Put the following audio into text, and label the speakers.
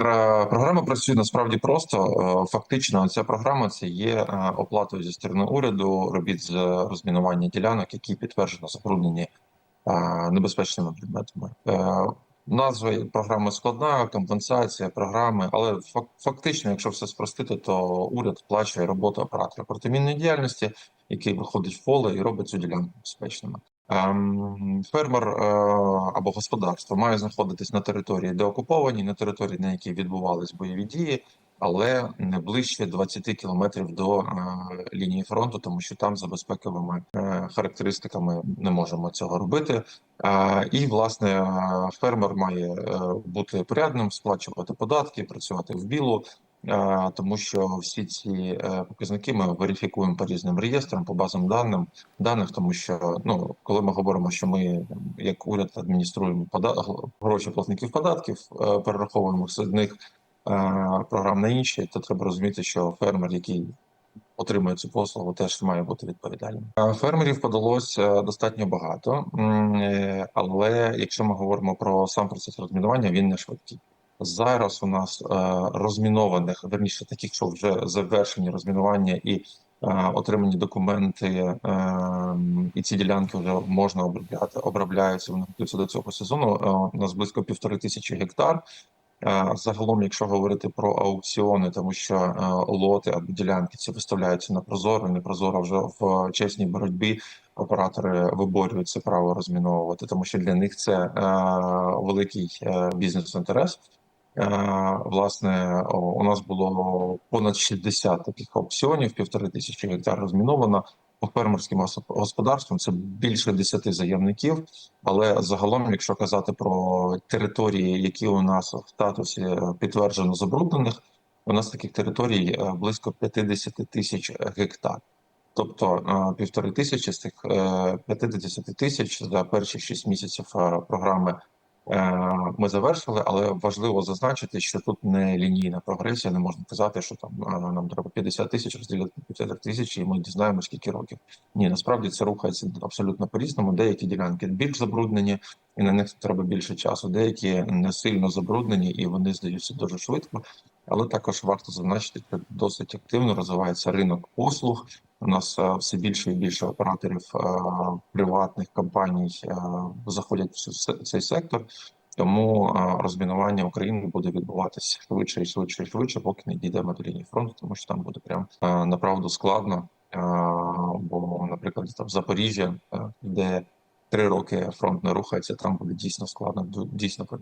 Speaker 1: Програма працює насправді просто. Е, Фактично, ця програма це є е, оплатою зі сторони уряду робіт з розмінування ділянок, які підтверджено забруднені е, небезпечними предметами. Назва програми складна, компенсація програми, але фак- фактично, якщо все спростити, то уряд сплачує роботу оператора протимінної діяльності, який виходить в поле і робить цю ділянку безпечними. Ем, Фермер е, або господарство має знаходитись на території, де окуповані, на території, на якій відбувались бойові дії, але не ближче 20 кілометрів до е, лінії фронту, тому що там за безпековими е, характеристиками не можемо цього робити. І власне фермер має бути порядним, сплачувати податки, працювати в білу. Тому що всі ці е, показники ми верифікуємо по різним реєстрам, по базам даним даних, тому що ну коли ми говоримо, що ми як уряд адмініструємо гроші платників податків, е, перераховуємо з одних е, програм на інші, то треба розуміти, що фермер, який отримує цю послугу, теж має бути відповідальним. Фермерів подалося достатньо багато, але якщо ми говоримо про сам процес розмінування, він не швидкий. Зараз у нас е, розмінованих, верніше таких, що вже завершені розмінування і е, отримані документи, е, і ці ділянки вже можна обробляти, обробляються. Вони готуються до цього сезону. У нас близько півтори тисячі гектар. Загалом, якщо говорити про аукціони, тому що лоти або ділянки ці виставляються на прозоро, не прозоро вже в чесній боротьбі. Оператори виборюють це право розміновувати, тому що для них це великий бізнес-інтерес. Е, Власне, у нас було понад 60 таких аукціонів, півтори тисячі гектар розміновано. По фермерським гос- господарствам це більше 10 заявників. Але загалом, якщо казати про території, які у нас в статусі підтверджено забруднених, у нас таких територій е, близько 50 тисяч гектар. Тобто е, півтори тисячі з тих е, 50 тисяч за перші 6 місяців програми ми завершили, але важливо зазначити, що тут не лінійна прогресія. Не можна казати, що там е, нам треба 50 тисяч розділити на 50 тисяч, і ми дізнаємося, скільки років. Ні, насправді це рухається абсолютно по-різному. Деякі ділянки більш забруднені, і на них треба більше часу. Деякі не сильно забруднені, і вони здаються дуже швидко. Але також варто зазначити, що досить активно розвивається ринок послуг. У нас е, все більше і більше операторів е, приватних компаній е, заходять в цей сектор. Тому розмінування України буде відбуватися швидше і швидше і швидше, поки не дійдемо до лінії фронту, тому що там буде прям направду складно. Бо, наприклад, там Запоріжжя, де три роки фронт не рухається, там буде дійсно складно, дійсно